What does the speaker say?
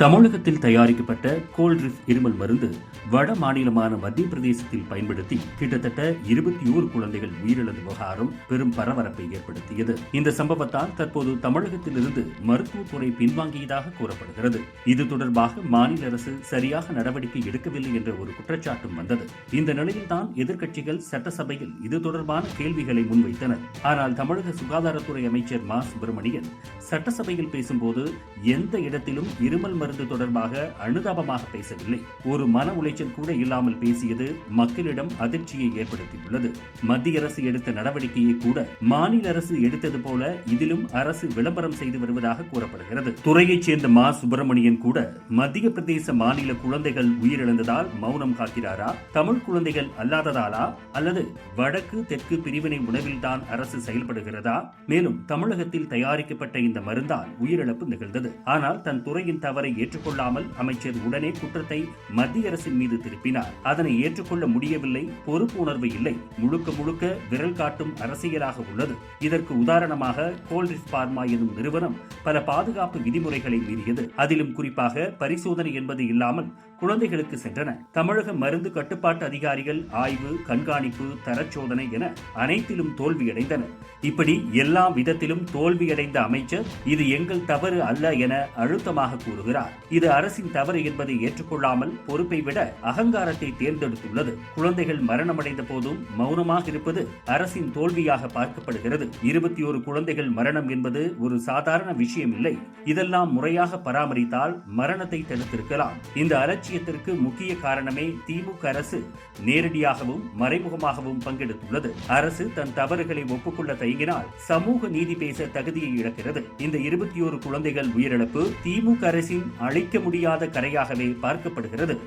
தமிழகத்தில் தயாரிக்கப்பட்ட கோல்ட்ரிஃப் இருமல் மருந்து வட மாநிலமான மத்திய பிரதேசத்தில் பயன்படுத்தி கிட்டத்தட்ட இருபத்தி ஓரு குழந்தைகள் உயிரிழந்த விவகாரம் பெரும் பரபரப்பை ஏற்படுத்தியது. இந்த சம்பவத்தால் தற்போது தமிழகத்திலிருந்து மருத்துவத்துறை பின்வாங்கியதாக கூறப்படுகிறது. இது தொடர்பாக மாநில அரசு சரியாக நடவடிக்கை எடுக்கவில்லை என்ற ஒரு குற்றச்சாட்டும் வந்தது. இந்த நிலையில்தான் எதிர்க்கட்சிகள் சட்டசபையில் இது தொடர்பான கேள்விகளை முன்வைத்தனர் ஆனால் தமிழக சுகாதாரத்துறை அமைச்சர் மா. சுப்பிரமணியன் சட்டசபையில் பேசும்போது எந்த இடத்திலும் இருமல் மருந்து தொடர்பாக அனுதாபமாக பேசவில்லை. ஒரு மன உளைச்சல் கூட இல்லாமல் பேசியது மக்களிடம் அதிர்ச்சியை ஏற்படுத்தியுள்ளது. மத்திய அரசு எடுத்த நடவடிக்கையை கூட மாநில அரசு எடுத்தது போல இதிலும் அரசு விளம்பரம் செய்து வருவதாக கூறப்படுகிறது. துறையைச் சேர்ந்த மா. சுப்பிரமணியன் கூட மத்திய பிரதேச மாநில குழந்தைகள் உயிரிழந்ததால் மௌனம் காக்கிறாரா? தமிழ் குழந்தைகள் அல்லாததாலா? அல்லது வடக்கு தெற்கு பிரிவினை உணவில்தான் அரசு செயல்படுகிறதா? மேலும் தமிழகத்தில் தயாரிக்கப்பட்ட இந்த மருந்தால் உயிரிழப்பு நிகழ்ந்தது. ஆனால் தன் துறையின் தவறை ஏற்றுக்கொள்ளாமல் அமைச்சர் உடனே குற்றத்தை மத்திய அரசின் மீது திருப்பினார். அதனை ஏற்றுக்கொள்ள முடியவில்லை பொறுப்பு உணர்வு இல்லை. முழுக்க முழுக்க விரல் காட்டும் அரசியலாக உள்ளது. இதற்கு உதாரணமாக கோல்ரிஸ் பார்மா எனும் நிறுவனம் பல பாதுகாப்பு விதிமுறைகளை மீறியது. அதிலும் குறிப்பாக பரிசோதனை என்பது இல்லாமல் குழந்தைகளுக்கு சென்றன. தமிழக மருந்து கட்டுப்பாட்டு அதிகாரிகள் ஆய்வு கண்காணிப்பு தரச்சோதனை என அனைத்திலும் தோல்வியடைந்தனர் இப்படி எல்லா விதத்திலும் தோல்வியடைந்த அமைச்சர் இது எங்கள் தவறு அல்ல என அழுத்தமாக கூறுகிறார். கூறுகிறார். இது அரசின் தவறு என்பதை ஏற்றுக்கொள்ளாமல் பொறுப்பை விட அகங்காரத்தை தேர்ந்தெடுத்துள்ளது. குழந்தைகள் மரணமடைந்த போதும் மௌனமாக இருப்பது அரசின் தோல்வியாக பார்க்கப்படுகிறது. இருபத்தி ஒரு குழந்தைகள் மரணம் என்பது ஒரு சாதாரண விஷயம் இல்லை இதெல்லாம் முறையாக பராமரித்தால் மரணத்தை தடுத்திருக்கலாம். இந்த அலட்சியத்திற்கு முக்கிய காரணமே திமுக அரசு நேரடியாகவும் மறைமுகமாகவும் பங்கெடுத்துள்ளது. அரசு தன் தவறுகளை ஒப்புக்கொள்ள தயங்கினால் சமூக நீதி பேச தகுதியை இழக்கிறது. இந்த இருபத்தி ஒரு குழந்தைகள் உயிரிழப்பு திமுக அரசின் அழிக்க முடியாத கரையாகவே பார்க்கப்படுகிறது.